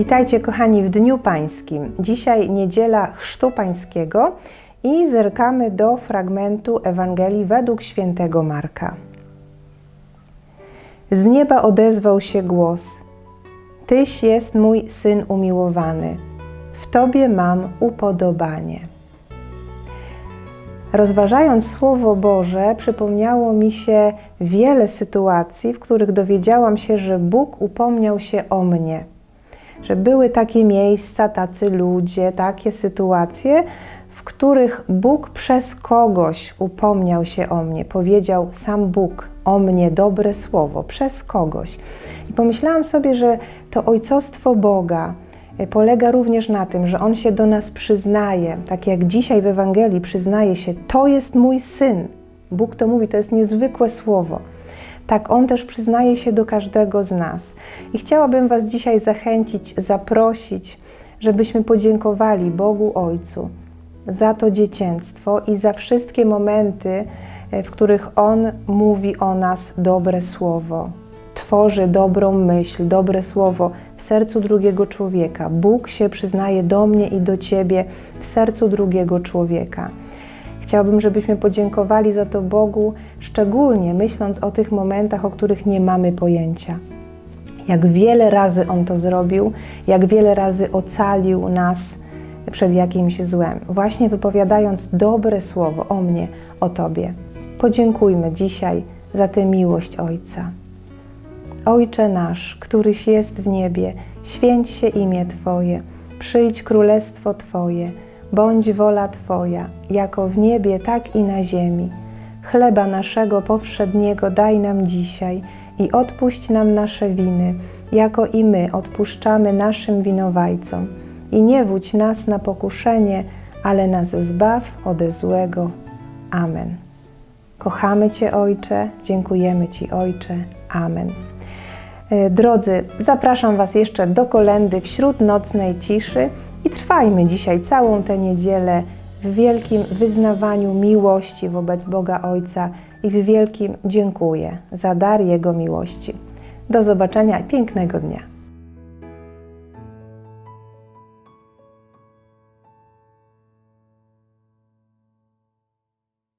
Witajcie kochani w Dniu Pańskim. Dzisiaj niedziela Chrztu Pańskiego i zerkamy do fragmentu Ewangelii według świętego Marka. Z nieba odezwał się głos: Tyś jest mój syn umiłowany, w Tobie mam upodobanie. Rozważając Słowo Boże, przypomniało mi się wiele sytuacji, w których dowiedziałam się, że Bóg upomniał się o mnie. Że były takie miejsca, tacy ludzie, takie sytuacje, w których Bóg przez kogoś upomniał się o mnie. Powiedział sam Bóg o mnie dobre słowo, przez kogoś. I pomyślałam sobie, że to ojcostwo Boga, polega również na tym, że On się do nas przyznaje, tak jak dzisiaj w Ewangelii przyznaje się, to jest mój syn. Bóg to mówi, to jest niezwykłe słowo. Tak On też przyznaje się do każdego z nas. I chciałabym Was dzisiaj zachęcić, zaprosić, żebyśmy podziękowali Bogu Ojcu za to dziecięctwo i za wszystkie momenty, w których On mówi o nas dobre słowo tworzy dobrą myśl, dobre słowo w sercu drugiego człowieka. Bóg się przyznaje do mnie i do Ciebie w sercu drugiego człowieka. Chciałabym, żebyśmy podziękowali za to Bogu, szczególnie myśląc o tych momentach, o których nie mamy pojęcia. Jak wiele razy On to zrobił, jak wiele razy ocalił nas przed jakimś złem, właśnie wypowiadając dobre słowo o mnie, o Tobie. Podziękujmy dzisiaj za tę miłość Ojca. Ojcze nasz, któryś jest w niebie, święć się imię Twoje, przyjdź królestwo Twoje, bądź wola Twoja, jako w niebie, tak i na ziemi. Chleba naszego powszedniego daj nam dzisiaj i odpuść nam nasze winy, jako i my odpuszczamy naszym winowajcom. I nie wódź nas na pokuszenie, ale nas zbaw ode złego. Amen. Kochamy Cię, Ojcze, dziękujemy Ci, Ojcze. Amen. Drodzy, zapraszam Was jeszcze do kolendy wśród nocnej ciszy i trwajmy dzisiaj całą tę niedzielę w wielkim wyznawaniu miłości wobec Boga Ojca i w wielkim dziękuję za dar Jego miłości. Do zobaczenia i pięknego dnia.